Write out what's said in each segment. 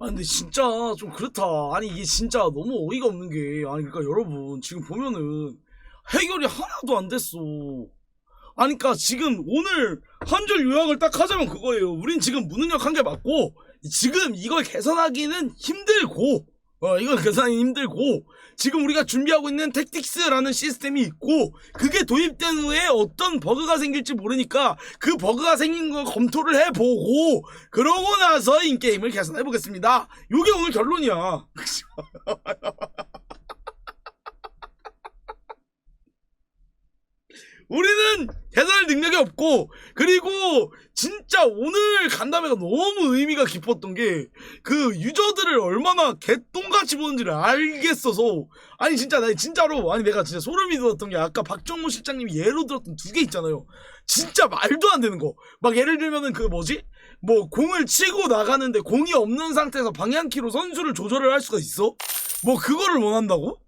아 근데 진짜 좀 그렇다. 아니 이게 진짜 너무 어이가 없는 게 아니 그러니까 여러분 지금 보면은 해결이 하나도 안 됐어. 아니 그러니까 지금 오늘 한 줄 요약을 딱 하자면 그거예요. 우린 지금 무능력 한 게 맞고 지금 이걸 개선하기는 힘들고 어 이걸 개선하기 힘들고 지금 우리가 준비하고 있는 택틱스라는 시스템이 있고 그게 도입된 후에 어떤 버그가 생길지 모르니까 그 버그가 생긴 걸 검토를 해보고 그러고 나서 인게임을 개선해보겠습니다. 요게 오늘 결론이야. 우리는 개선할 능력이 없고 그리고 진짜 오늘 간담회가 너무 의미가 깊었던 게 그 유저들을 얼마나 개똥같이 보는지를 알겠어서 아니 진짜 나 진짜로 아니 내가 진짜 소름이 돋았던 게 아까 박정무 실장님이 예로 들었던 두 개 있잖아요. 진짜 말도 안 되는 거. 막 예를 들면은 그 뭐지? 뭐 공을 치고 나가는데 공이 없는 상태에서 방향키로 선수를 조절을 할 수가 있어? 뭐 그거를 원한다고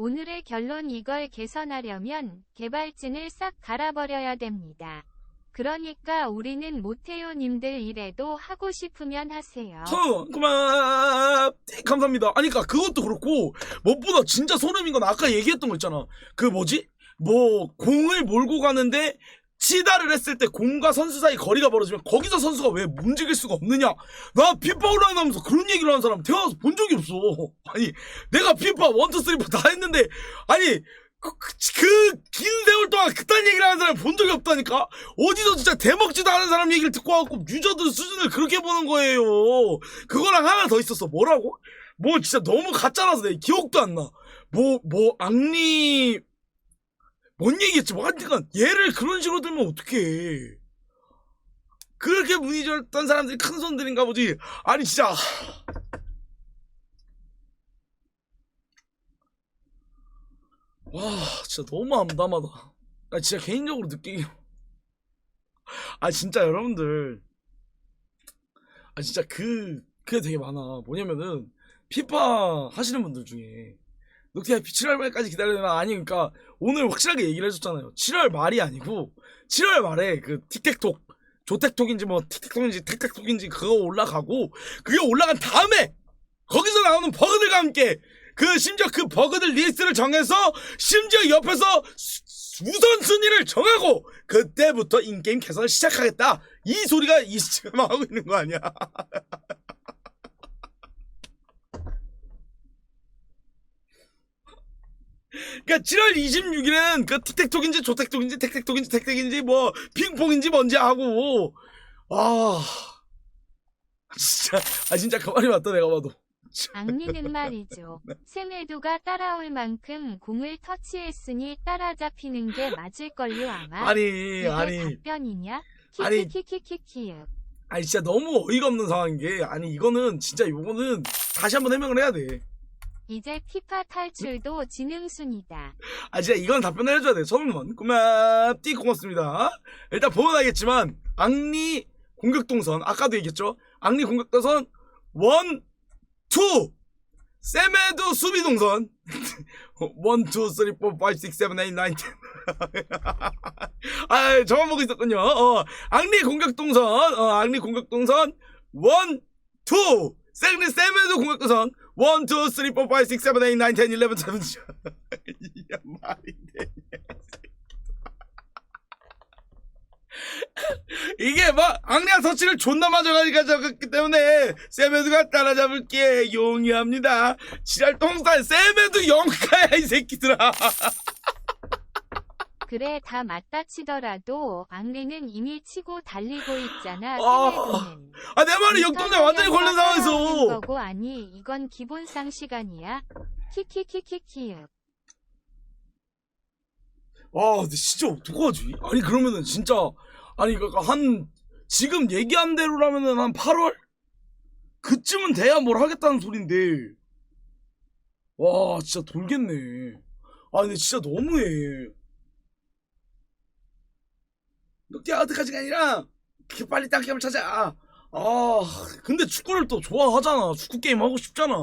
오늘의 결론 이걸 개선하려면 개발진을 싹 갈아버려야 됩니다. 그러니까 우리는 모태요님들 이래도 하고 싶으면 하세요. 어, 그만 감사합니다. 아니 그니까 그것도 그렇고 무엇보다 진짜 소름인 건 아까 얘기했던 거 있잖아. 그 뭐지? 뭐 공을 몰고 가는데 치다를 했을 때 공과 선수 사이 거리가 벌어지면 거기서 선수가 왜 움직일 수가 없느냐? 나 피파 온라인 하면서 그런 얘기를 하는 사람 태어나서 본 적이 없어. 아니 내가 피파 1, 2, 3, 4다 했는데 아니 그, 그, 긴 세월 동안 그딴 얘기를 하는 사람 본 적이 없다니까? 어디서 진짜 대먹지도 않은 사람 얘기를 듣고 와갖고 유저들 수준을 그렇게 보는 거예요. 그거랑 하나 더 있었어. 뭐라고? 뭐 진짜 너무 가짜라서 내 기억도 안 나. 뭐, 뭐, 악리, 뭔 얘기했지? 뭐 하여튼 얘를 그런 식으로 들면 어떡해. 그렇게 문의 줬던 사람들이 큰 손들인가 보지. 아니, 진짜. 와 진짜 너무 암담하다 아 진짜 개인적으로 느끼기 아 진짜 여러분들 아 진짜 그 그게 되게 많아 뭐냐면은 피파 하시는 분들 중에 넉티가 7월 말까지 기다려야 아니 그러니까 오늘 확실하게 얘기를 해줬잖아요. 7월 말이 아니고 7월 말에 그 틱택톡 조택톡인지 뭐 틱택톡인지 택택톡인지 그거 올라가고 그게 올라간 다음에 거기서 나오는 버그들과 함께 그 심지어 그 버그들 리스트를 정해서 심지어 옆에서 수- 우선순위를 정하고 그때부터 인게임 개선을 시작하겠다. 이 소리가 이 지금 하고 있는 거 아니야 그러니까 7월 26일에는 그 틱택톡인지 조택톡인지 택택톡인지 택택인지 뭐 핑퐁인지 뭔지 하고 아 진짜 아 진짜 가만히 맞다 내가 봐도 악리는 말이죠. 세메도가 따라올 만큼 공을 터치했으니 따라잡히는 게 맞을걸요 아마. 아니 아니 답변이냐? 아니. 키키키키키키. 아니 진짜 너무 어이가 없는 상황인 게 아니 이거는 진짜 요거는 다시 한번 해명을 해야 돼. 이제 피파 탈출도 지능순이다. 아 진짜 이건 답변을 해줘야 돼. 서울문 고맙디 고맙습니다. 일단 보면 알겠지만 악리 공격동선 아까도 얘기했죠. 악리 공격동선 원, 투 세메도 수비동선 원, 투, 쓰리, 포, 파이브, 식스, 세븐, 에잇, 나인, 텐. 아 저만 보고 있었군요. 어, 악리 공격동선 어, 악리 공격동선 원, 투 세그리 세메도 공격동선 원, 투, 쓰리, 포, 파이브, 식스, 세븐, 에잇, 나인, 텐, 일레븐, 세븐 이게 말이 되냐 이게 뭐 악리아 서치를 존나 맞아가지고 잡았기 때문에 세메드가 따라잡을게. 용이합니다. 지랄 똥살 세메드 영가야 이 새끼들아 그래 다 맞다 치더라도 악리는 이미 치고 달리고 있잖아. 아. 아내 말이 역동자 완전히 걸린 상황에서 거고 아니 이건 기본상 시간이야. 키키키키키. 와 근데 진짜 어떡하지 아니 그러면은 진짜 아니 그한 지금 얘기한 대로라면은 한 8월 그쯤은 돼야 뭘 하겠다는 소린데 와 진짜 돌겠네 아 근데 진짜 너무해 어떡하지가 아니라 그 빨리 딴 게임을 찾아. 아 근데 축구를 또 좋아하잖아. 축구 게임 하고 싶잖아.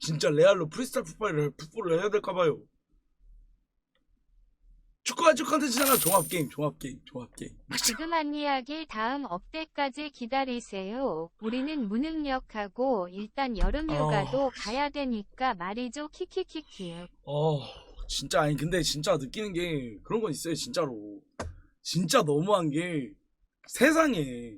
진짜 레알로 프리스타일 풋볼을, 풋볼을 해야 될까 봐요 축구가 축구 컨텐츠잖아 종합 게임 종합 게임 종합 게임 지금 한 이야기 다음 업데이트까지 기다리세요. 우리는 무능력하고 일단 여름 휴가도 가야 되니까 말이죠. 키키키키. 어 진짜 아니 근데 진짜 느끼는 게 그런 건 있어요 진짜로 진짜 너무한 게 세상에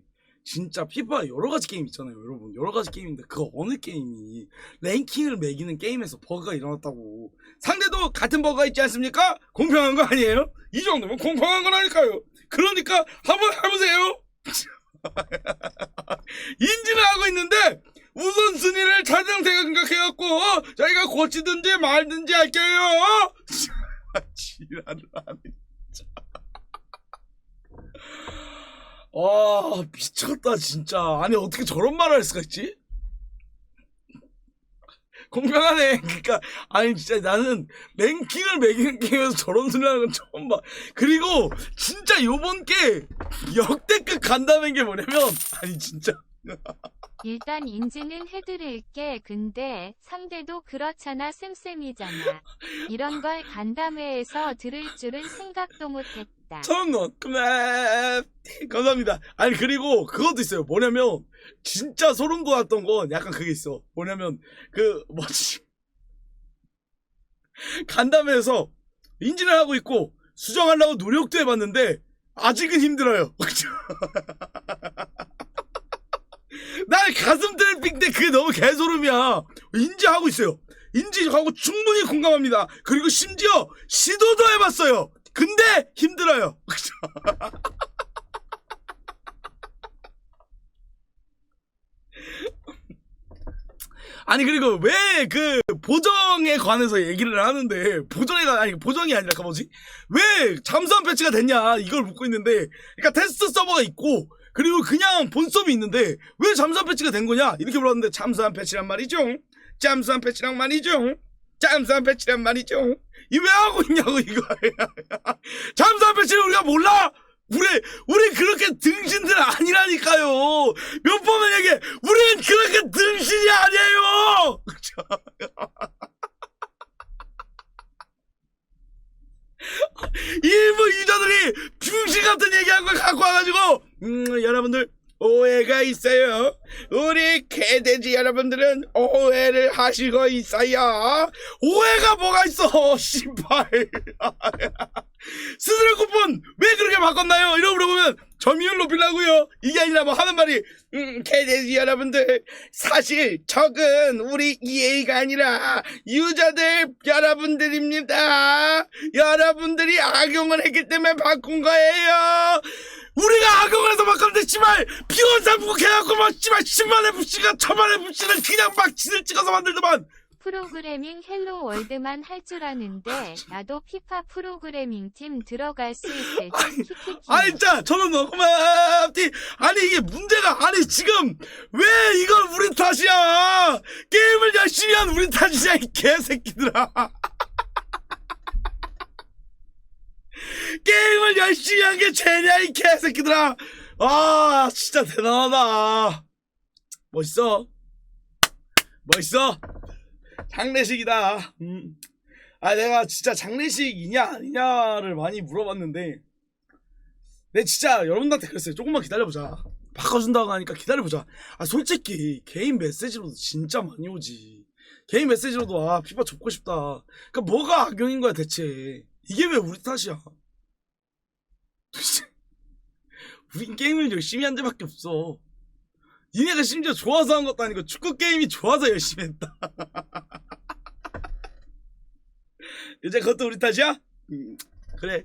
진짜 피파 여러 가지 게임 있잖아요 여러분 여러 가지 게임인데 그 어느 게임이 랭킹을 매기는 게임에서 버그가 일어났다고 상대도 같은 버그가 있지 않습니까? 공평한 거 아니에요? 이 정도면 공평한 건 아닐까요? 그러니까 한번 해보세요 인지를 하고 있는데 우선순위를 자장 생각해갖고 어? 저희가 고치든지 말든지 할게요 지랄을 하네 와 미쳤다 진짜. 아니 어떻게 저런 말을 할 수가 있지? 공평하네. 그러니까 아니 진짜 나는 랭킹을 매기는 게임에서 저런 소리 하는 건 처음 봐. 그리고 진짜 요번 게 역대급 간다는 게 뭐냐면 아니 진짜 일단 인지는 해드릴게. 근데 상대도 그렇잖아. 쌤쌤이잖아. 이런 걸 간담회에서 들을 줄은 생각도 못했다. 천원 그만 감사합니다 아니 그리고 그것도 있어요 뭐냐면 진짜 소름 돋았던 건 약간 그게 있어 뭐냐면 그 뭐지 간담회에서 인지를 하고 있고 수정하려고 노력도 해봤는데 아직은 힘들어요 날 가슴 트래핑 때 그게 너무 개소름이야. 인지하고 있어요. 인지하고 충분히 공감합니다. 그리고 심지어 시도도 해봤어요. 근데 힘들어요. 아니 그리고 왜 그 보정에 관해서 얘기를 하는데 보정이 아니 보정이 아니라 그 뭐지? 왜 잠수함 패치가 됐냐 이걸 묻고 있는데 그러니까 테스트 서버가 있고 그리고 그냥 본섭이 있는데 왜 잠수함 패치가 된 거냐 이렇게 물었는데 잠수함 패치란 말이죠 잠수함 패치란 말이죠 잠수함 패치란 말이죠 이 왜 하고 있냐고 이거 잠수함 패치를 우리가 몰라 우리 우리 그렇게 등신들 아니라니까요. 몇 번을 얘기해. 우리는 그렇게 등신이 아니에요. 일부 유저들이 병신 같은 얘기한 걸 갖고 와가지고 음, 여러분들 오해가 있어요. 우리 개돼지 여러분들은 오해를 하시고 있어요. 오해가 뭐가 있어, 씨발. 스스로 쿠폰 왜 그렇게 바꿨나요? 이러고 물어보면 점유율 높이려고요. 이게 아니라 뭐 하는 말이 음, 개돼지 여러분들 사실 적은 우리 EA가 아니라 유저들 여러분들입니다. 여러분들이 악용을 했기 때문에 바꾼 거예요. 우리가 악용을 해서 바꿨는데 씨발 비원사부고 해갖고 막 씨발 10만 FC가 1000만 FC는 그냥 막 지들 찍어서 만들더만. 프로그래밍 헬로 월드만 할 줄 아는데 나도 피파 프로그래밍 팀 들어갈 수 있을 듯 키키키. 아니 진짜 저는 너무만 아니 이게 문제가 아니 지금 왜 이걸 우리 탓이야? 게임을 열심히 한 우리 탓이야 이 개새끼들아 게임을 열심히 한 게 죄냐 이 개새끼들아. 아 진짜 대단하다. 멋있어. 멋있어. 장례식이다. 음. 아 내가 진짜 장례식이냐 아니냐를 많이 물어봤는데 내 진짜 여러분들한테 그랬어요. 조금만 기다려보자. 바꿔준다고 하니까 기다려보자. 아 솔직히 개인 메시지로도 진짜 많이 오지. 개인 메시지로도 아 피파 접고 싶다. 그니까 뭐가 악용인 거야 대체. 이게 왜 우리 탓이야 우린 게임을 열심히 한 데밖에 없어 니네가 심지어 좋아서 한 것도 아니고 축구 게임이 좋아서 열심히 했다 이제 그것도 우리 탓이야? 음, 그래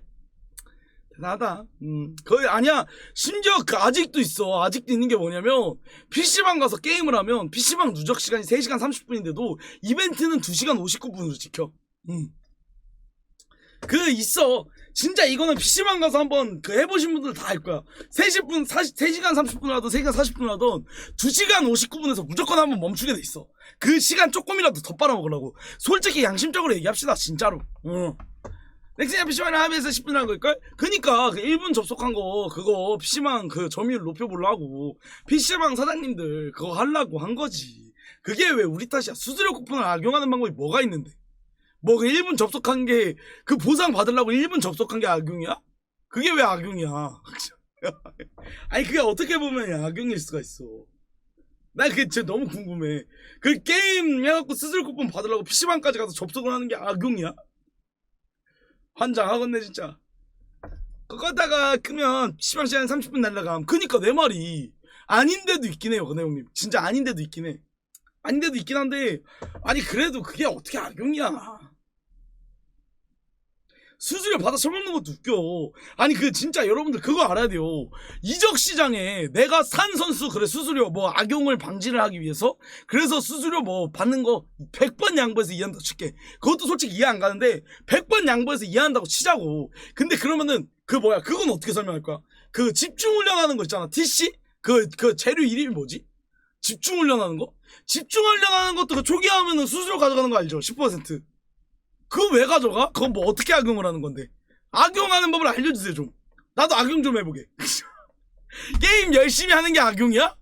대단하다. 음, 거의 아니야. 심지어 그 아직도 있어. 아직도 있는 게 뭐냐면 PC방 가서 게임을 하면 PC방 누적 시간이 3시간 30분인데도 이벤트는 2시간 59분으로 지켜. 음. 그 있어. 진짜 이거는 PC방 가서 한번 그 해보신 분들 다 알 거야. 30분, 40, 3시간 30분을 하든 3시간 40분을 하든 2시간 59분에서 무조건 한번 멈추게 돼 있어. 그 시간 조금이라도 더 빨아먹으려고. 솔직히 양심적으로 얘기합시다, 진짜로. 어. 넥슨야 PC방 합의해서 10분 한 걸걸? 그니까 그 1분 접속한 거 그거 PC방 그 점유율 높여보려고 PC방 사장님들 그거 하려고 한 거지 그게 왜 우리 탓이야 수수료 쿠폰을 악용하는 방법이 뭐가 있는데 뭐 그 1분 접속한 게 그 보상 받으려고 1분 접속한 게 악용이야? 그게 왜 악용이야? 아니 그게 어떻게 보면 악용일 수가 있어. 나 그게 진짜 너무 궁금해. 그 게임 해갖고 스스로 쿠폰 받으려고 PC방까지 가서 접속을 하는 게 악용이야? 환장하겠네 진짜. 그거다가 크면 PC방 시간 30분 날라감. 그니까 내 말이 아닌데도 있긴 해요, 근데 형님. 진짜 아닌데도 있긴 해. 아닌데도 있긴 한데 아니 그래도 그게 어떻게 악용이야? 수수료 받아 처먹는 것도 웃겨. 아니 그 진짜 여러분들 그거 알아야 돼요. 이적 시장에 내가 산 선수 그래 수수료 뭐 악용을 방지를 하기 위해서 그래서 수수료 뭐 받는 거 100번 양보해서 이해한다 칠게. 그것도 솔직히 이해 안 가는데 100번 양보해서 이해한다고 치자고. 근데 그러면은 그 뭐야? 그건 어떻게 설명할 거야? 그 집중 훈련하는 거 있잖아. TC? 그그 재료 이름이 뭐지? 집중 훈련하는 거? 집중 훈련하는 것도 그 초기 하면은 수수료 가져가는 거 알죠? 10%. 그거 왜 가져가? 그건 뭐 어떻게 악용을 하는 건데? 악용하는 법을 알려주세요 좀. 나도 악용 좀 해보게. 게임 열심히 하는 게 악용이야?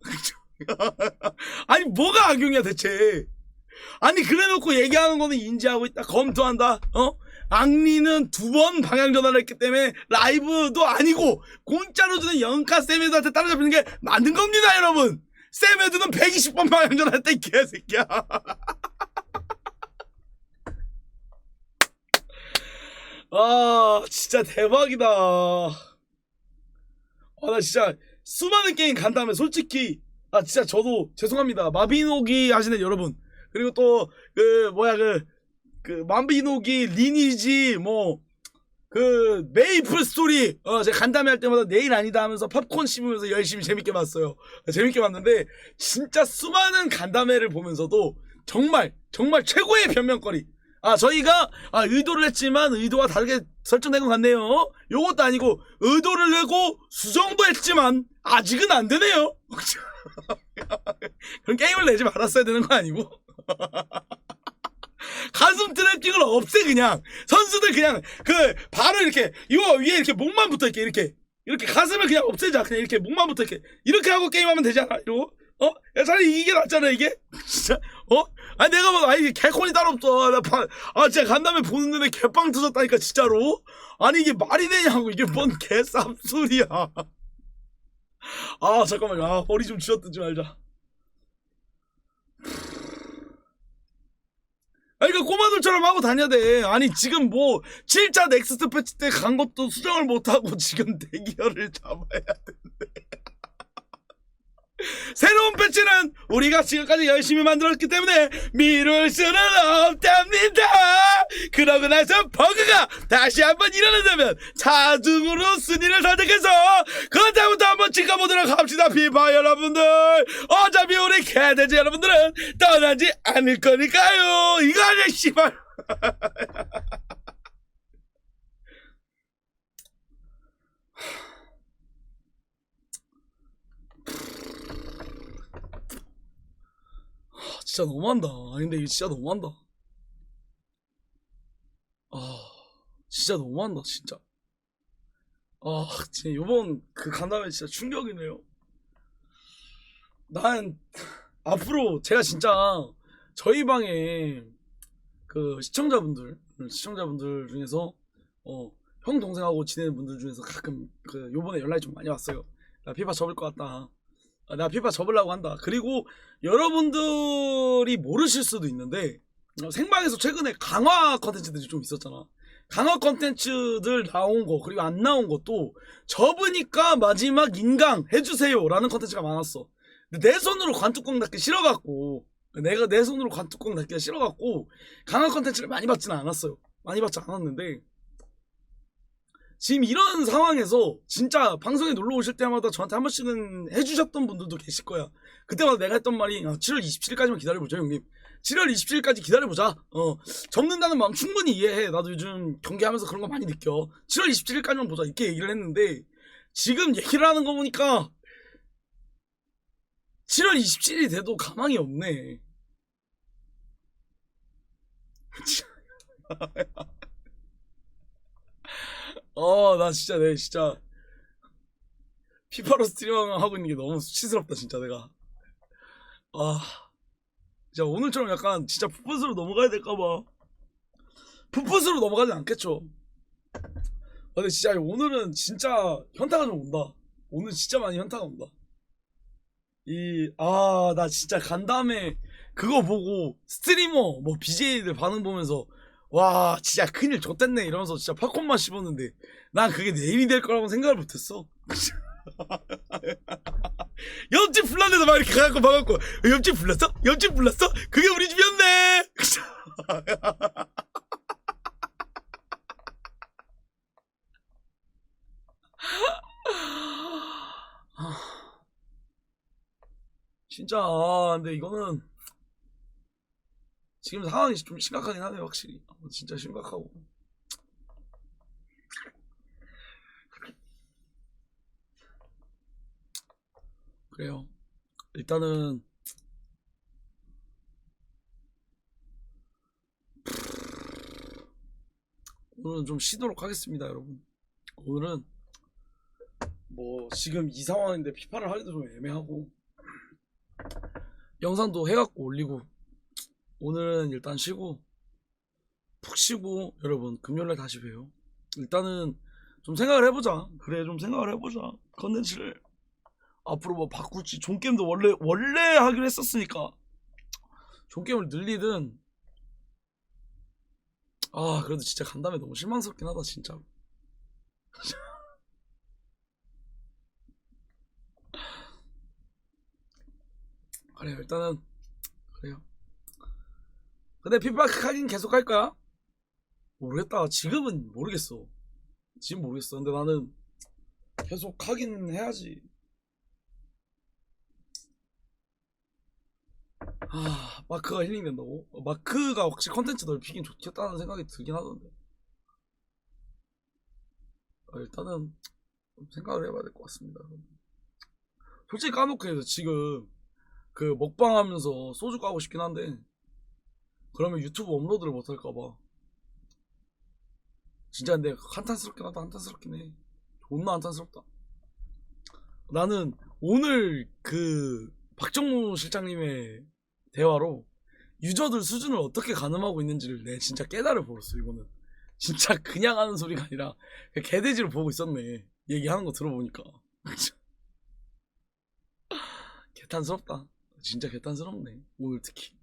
아니 뭐가 악용이야 대체? 아니 그래놓고 얘기하는 거는 인지하고 있다 검토한다. 어? 악리는 두 번 방향 전환을 했기 때문에 라이브도 아니고 공짜로 주는 영카 세메드한테 따라잡히는 게 맞는 겁니다 여러분. 세메드는 120번 방향 전환했다 이 개새끼야. 아 진짜 대박이다. 아 나 진짜 수많은 게임 간 다음에 솔직히 아 진짜 저도 죄송합니다. 마비노기 하시는 여러분. 그리고 또 그 뭐야 그 그 마비노기 리니지 뭐 그 메이플 스토리 어 제가 간담회 할 때마다 내일 아니다 하면서 팝콘 씹으면서 열심히 재밌게 봤어요. 재밌게 봤는데 진짜 수많은 간담회를 보면서도 정말 정말 최고의 변명거리 아 저희가 아 의도를 했지만 의도와 다르게 설정된 것 같네요. 요것도 아니고 의도를 내고 수정도 했지만 아직은 안 되네요. 그럼 게임을 내지 말았어야 되는 거 아니고. 가슴 트래핑을 없애 그냥. 선수들 그냥 그 바로 이렇게 이거 위에 이렇게 목만 붙어 이렇게 이렇게. 이렇게 가슴을 그냥 없애자. 그냥 이렇게 목만 붙어 이렇게. 이렇게 하고 게임하면 되잖아. 이러고 어? 야 차라리 이게 낫잖아 이게? 진짜? 어? 아니 내가 막 아니 개콘이 따로 없어. 나 바, 아 진짜 간다음에 보는 눈에 개빵 터졌다니까 진짜로. 아니 이게 말이 되냐고. 이게 뭔 개쌉소리야. 아 잠깐만. 아 머리 좀 쥐어뜯지 말자. 아니 그 꼬마들처럼 하고 다녀야 돼. 아니 지금 뭐 7자 넥스트 패치 때 간 것도 수정을 못하고 지금 대기열을 잡아야 되는데 새로운 패치는 우리가 지금까지 열심히 만들었기 때문에 미룰 수는 없답니다. 그러고 나서 버그가 다시 한번 일어난다면 자동으로 순위를 선택해서 그다음부터 한번 찍어보도록 합시다. 피파 여러분들. 어차피 우리 개돼지 여러분들은 떠나지 않을 거니까요. 이거 아니야 씨발. 진짜 너무한다. 아니 근데 이거 진짜 너무한다. 아 진짜 너무한다 진짜. 아 진짜 요번 그 간담회 진짜 충격이네요. 난 앞으로 제가 진짜 저희 방에 그 시청자분들 시청자분들 중에서 어 형 동생하고 지내는 분들 중에서 가끔 그 요번에 연락이 좀 많이 왔어요. 나 피파 접을 것 같다. 아, 나 피파 접으려고 한다. 그리고 여러분들이 모르실 수도 있는데 어, 생방에서 최근에 강화 컨텐츠들이 좀 있었잖아. 강화 컨텐츠들 나온 거 그리고 안 나온 것도 접으니까 마지막 인강 해주세요 라는 컨텐츠가 많았어. 내 손으로 관뚜껑 닫기 싫어갖고 내가 내 손으로 관뚜껑 닫기가 싫어갖고 강화 컨텐츠를 많이 받지는 않았어요. 많이 받지 않았는데 지금 이런 상황에서 진짜 방송에 놀러 오실 때마다 저한테 한 번씩은 해주셨던 분들도 계실 거야. 그때마다 내가 했던 말이 아, 7월 27일까지만 기다려보자 형님. 7월 27일까지 기다려보자. 어, 접는다는 마음 충분히 이해해. 나도 요즘 경기하면서 그런 거 많이 느껴. 7월 27일까지만 보자. 이렇게 얘기를 했는데 지금 얘기를 하는 거 보니까 7월 27일이 돼도 가망이 없네. 어, 나 진짜, 내 진짜. 피파로 스트리밍 하고 있는 게 너무 수치스럽다, 진짜 내가. 아. 진짜 오늘처럼 약간 진짜 풋풋으로 넘어가야 될까 봐. 풋풋으로 넘어가진 않겠죠. 아, 근데 진짜 오늘은 진짜 현타가 좀 온다. 오늘 진짜 많이 현타가 온다. 이, 아, 나 진짜 간 다음에 그거 보고 스트리머, 뭐 BJ들 반응 보면서 와, 진짜 큰일 좆됐네 이러면서 진짜 팝콘만 씹었는데 난 그게 내일이 될 거라고 생각을 못했어. 옆집 불났는데 막 이렇게 가갖고 봐갖고 옆집 불났어? 옆집 불났어? 그게 우리 집이었네! 진짜 아 근데 이거는 지금 상황이 좀 심각하긴 하네요 확실히. 어, 진짜 심각하고. 그래요. 일단은 오늘은 좀 쉬도록 하겠습니다 여러분. 오늘은 뭐 지금 이 상황인데 피파를 하기도 좀 애매하고 영상도 해갖고 올리고 오늘은 일단 쉬고 푹 쉬고 여러분 금요일날 다시 봬요. 일단은 좀 생각을 해보자. 그래 좀 생각을 해보자. 컨텐츠를. 앞으로 뭐 바꿀지. 존게임도 원래 원래 하기로 했었으니까. 존게임을 늘리든. 아 그래도 진짜 간담회 너무 실망스럽긴 하다 진짜. 그래요 일단은. 그래요 근데 피파크 하긴 계속 할 거야? 모르겠다. 지금은 모르겠어. 지금 모르겠어. 근데 나는 계속 하긴 해야지. 아 마크가 힐링 된다고? 어, 마크가 확실히 컨텐츠 넓히긴 좋겠다는 생각이 들긴 하던데. 어, 일단은 좀 생각을 해봐야 될 것 같습니다 솔직히 까놓고 해서 지금 그 먹방 하면서 소주 까고 싶긴 한데 그러면 유튜브 업로드를 못 할까봐. 진짜 근데 한탄스럽긴 하다. 한탄스럽긴 해. 존나 한탄스럽다. 나는 오늘 그 박정무 실장님의 대화로 유저들 수준을 어떻게 가늠하고 있는지를 내 진짜 깨달을 보았어 이거는. 진짜 그냥 하는 소리가 아니라 개돼지를 보고 있었네. 얘기하는 거 들어보니까. 개탄스럽다. 진짜 개탄스럽네. 오늘 특히